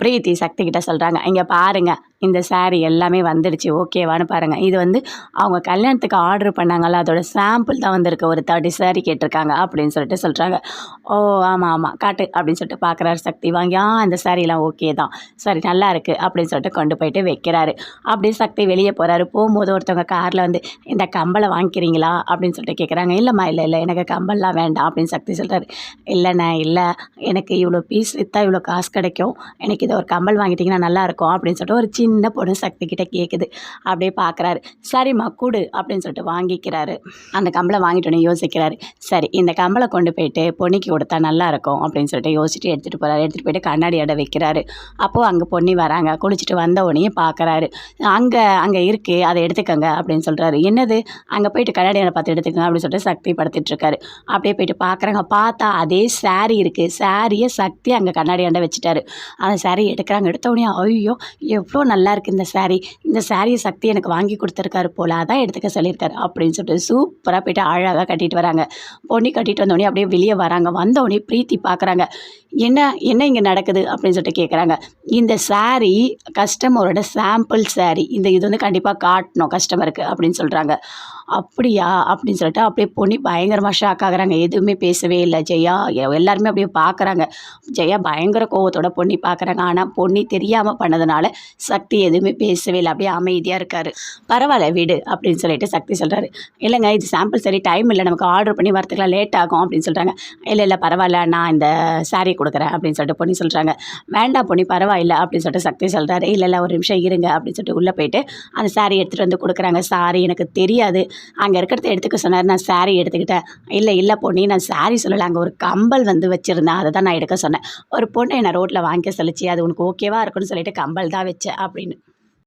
பிரீத்தி சக்தி கிட்ட சொல்கிறாங்க இங்கே பாருங்கள் இந்த saree எல்லாமே வந்துடுச்சு ஓகேவான்னு பாருங்கள் இது வந்து அவங்க கல்யாணத்துக்கு ஆர்டர் பண்ணாங்கல்ல அதோட சாம்பிள் தான் வந்திருக்கு ஒரு தேர்ட்டி saree கேட்டிருக்காங்க அப்படின்னு சொல்லிட்டு சொல்கிறாங்க ஓ ஆமாம் ஆமாம் காட்டு அப்படின்னு சொல்லிட்டு பார்க்குறாரு சக்தி வாங்கி ஆ இந்த சாரீலாம் ஓகே தான் சரி நல்லா இருக்குது அப்படின்னு சொல்லிட்டு கொண்டு போயிட்டு வைக்கிறாரு. அப்படியே சக்தி வெளியே போகிறாரு போகும்போது ஒருத்தவங்க காரில் வந்து இந்த கம்பளை வாங்கிக்கிறீங்களா? அப்படின்னு சொல்லிட்டு கேட்குறாங்க இல்லைம்மா இல்லை இல்லை எனக்கு கம்பல்லாம் வேண்டாம் அப்படின்னு சக்தி சொல்கிறாரு இல்லைண்ணே இல்லை எனக்கு இவ்வளோ பீஸ் விற்றா இவ்வளோ காசு கிடைக்கும் எனக்கு இதை ஒரு கம்பல் வாங்கிட்டிங்கன்னா நல்லாயிருக்கும் அப்படின்னு சொல்லிட்டு ஒரு சின்ன பொண்ணு சக்தி கிட்ட கேட்குது அப்படியே பார்க்குறாரு சரிம்மா கொடு அப்படின்னு சொல்லிட்டு வாங்கிக்கிறாரு. அந்த கம்பளை வாங்கிட்டோன்னே யோசிக்கிறாரு. சரி இந்த கம்பளை கொண்டு போயிட்டு பொன்னிக்கு கொடுத்தா நல்லாயிருக்கும் அப்படின்னு சொல்லிட்டு யோசிச்சுட்டு எடுத்துகிட்டு போகிறாரு எடுத்துகிட்டு போயிட்டு கண்ணாடி அடை வைக்கிறாரு. அப்போது அங்கே பொன்னி வராங்க. குளிச்சுட்டு வந்த உடனே பார்க்குறாரு அங்கே அங்கே இருக்குது அதை எடுத்துக்கங்க அப்படின்னு சொல்கிறாரு என்னது? அங்கே போயிட்டு கண்ணாடி அடை பார்த்து எடுத்துக்கங்க அப்படின்னு சொல்லிட்டு சக்தி படுத்திட்டுருக்காரு அப்படியே போயிட்டு பார்க்குறாங்க பார்த்தா அதே saree இருக்குது சாரியை சக்தி அங்கே கண்ணாடி அண்டை வச்சுட்டாரு. அந்த சாரீ எடுக்கிறாங்க. எடுத்தோடனே ஐயோ எவ்வளோ நல்லா இருக்குது இந்த சாரீ இந்த சாரியை சக்தி எனக்கு வாங்கி கொடுத்துருக்காரு போல அதான் எடுத்துக்க சொல்லியிருக்காரு அப்படின்னு சொல்லிட்டு சூப்பராக போயிட்டு அழகாக கட்டிட்டு வராங்க. பொண்ணி கட்டிட்டு வந்தோடனே அப்படியே வெளியே வராங்க. வந்தவொடனே பிரீத்தி பார்க்குறாங்க என்ன என்ன இங்கே நடக்குது அப்படின்னு சொல்லிட்டு கேட்குறாங்க இந்த சாரீ கஸ்டமரோட சாம்பிள் சாரீ இந்த இது வந்து கண்டிப்பாக காட்டணும் கஸ்டமருக்கு அப்படின்னு சொல்கிறாங்க அப்படியா? அப்படின்னு சொல்லிட்டு அப்படியே பொண்ணி பயங்கரமாக ஷாக் ஆகுறாங்க. எதுவுமே பேசவே இல்லை ஜெயா. எல்லாருமே அப்படியே பார்க்குறாங்க ஜெயா பயங்கர கோவத்தோட பொண்ணி பார்க்குறாங்க ஆனால் பொண்ணி தெரியாமல் பண்ணதுனால சக்தி எதுவுமே பேசவே இல்லை. அப்படியே அமைதியாக இருக்காரு. பரவாயில்ல வீடு அப்படின்னு சொல்லிட்டு சக்தி சொல்கிறாரு இல்லைங்க இது சாம்பிள் சரி டைம் இல்லை. நமக்கு ஆர்டர் பண்ணி வரத்துக்குலாம் லேட் ஆகும் அப்படின்னு சொல்கிறாங்க இல்லை இல்லை பரவாயில்ல. நான் இந்த saree கொடுக்குறேன் அப்படின்னு சொல்லிட்டு பொண்ணி சொல்கிறாங்க வேண்டாம் பொண்ணி பரவாயில்ல அப்படின்னு சொல்லிட்டு சக்தி சொல்கிறாரு இல்லை இல்லை ஒரு நிமிஷம் இருங்க அப்படின்னு சொல்லிட்டு உள்ளே போயிட்டு அந்த சாரீ எடுத்துகிட்டு வந்து கொடுக்குறாங்க. சாரி எனக்கு தெரியாது. அங்கே இருக்கிறத எடுத்துக்க சொன்னார். நான் சாரீ எடுத்துக்கிட்டேன். இல்லை இல்லை பொண்ணி நான் சாரீ சொல்லலை. அங்கே ஒரு கம்பல் வந்து வச்சுருந்தேன். அதை தான் நான் எடுக்க சொன்னேன். ஒரு பொண்ணை என்னை ரோட்டில் வாங்கிக்க சொல்லிச்சு. அது உனக்கு ஓகேவா இருக்குன்னு சொல்லிட்டு கம்பல் தான் வச்சேன் அப்படின்னு.